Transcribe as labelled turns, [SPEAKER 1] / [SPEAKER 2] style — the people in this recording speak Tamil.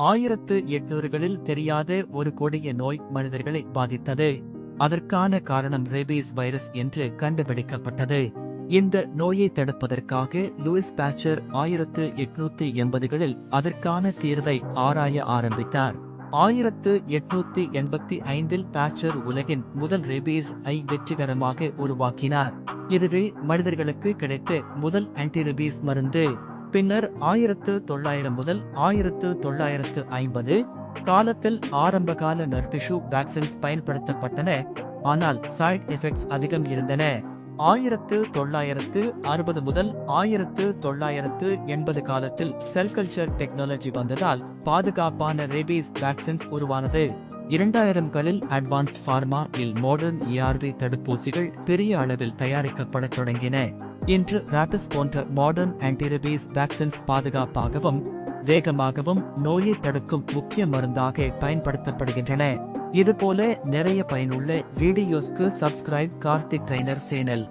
[SPEAKER 1] ஆயிரத்து எட்நூறுகளில் தெரியாத ஒரு கொடிய நோய் மனிதர்களை பாதித்தது. அதற்கான காரணம் ரேபீஸ் வைரஸ் என்று கண்டுபிடிக்கப்பட்டது. இந்த நோயை தடுப்பதற்காக லூயிஸ் பாஸ்டர் ஆயிரத்து எட்நூத்தி எண்பதுகளில் அதற்கான தீர்வை ஆராய ஆரம்பித்தார். ஆயிரத்து எட்நூத்தி எண்பத்தி ஐந்தில் பாஸ்டர் உலகின் முதல் ரேபீஸ் ஐ வெற்றிகரமாக உருவாக்கினார். இதுவே மனிதர்களுக்கு கிடைத்த முதல் ஆன்டிரபீஸ் மருந்து. பின்னர் ஆயிரத்து தொள்ளாயிரம் முதல் ஆயிரத்து தொள்ளாயிரத்து ஐம்பது காலத்தில் ஆரம்பகால நர்பிஷு வேக்சின்ஸ் பயன்படுத்தப்பட்டன. ஆனால் சைட் எஃபெக்ட்ஸ் அதிகம் இருந்தன. ஆயிரத்து தொள்ளாயிரத்து அறுபது முதல் ஆயிரத்து தொள்ளாயிரத்து எண்பது காலத்தில் செல் கல்ச்சர் டெக்னாலஜி வந்ததால் பாதுகாப்பான ரேபீஸ் வேக்சின்ஸ் உருவானது. இரண்டாயிரம்களில் அட்வான்ஸ் ஃபார்மா இல் மாடர்ன் இஆர்வி தடுப்பூசிகள் பெரிய அளவில் தயாரிக்கப்படத் தொடங்கின. இன்று ராபிஸ் போன்ற மாடர்ன் ஆன்டிரபீஸ் வேக்சின்ஸ் பாதுகாப்பாகவும் வேகமாகவும் நோயை தடுக்கும் முக்கிய மருந்தாக பயன்படுத்தப்படுகின்றன. இதுபோல நிறைய பயனுள்ள வீடியோஸ்க்கு சப்ஸ்கிரைப் கார்த்திக் ட்ரைனர் சேனல்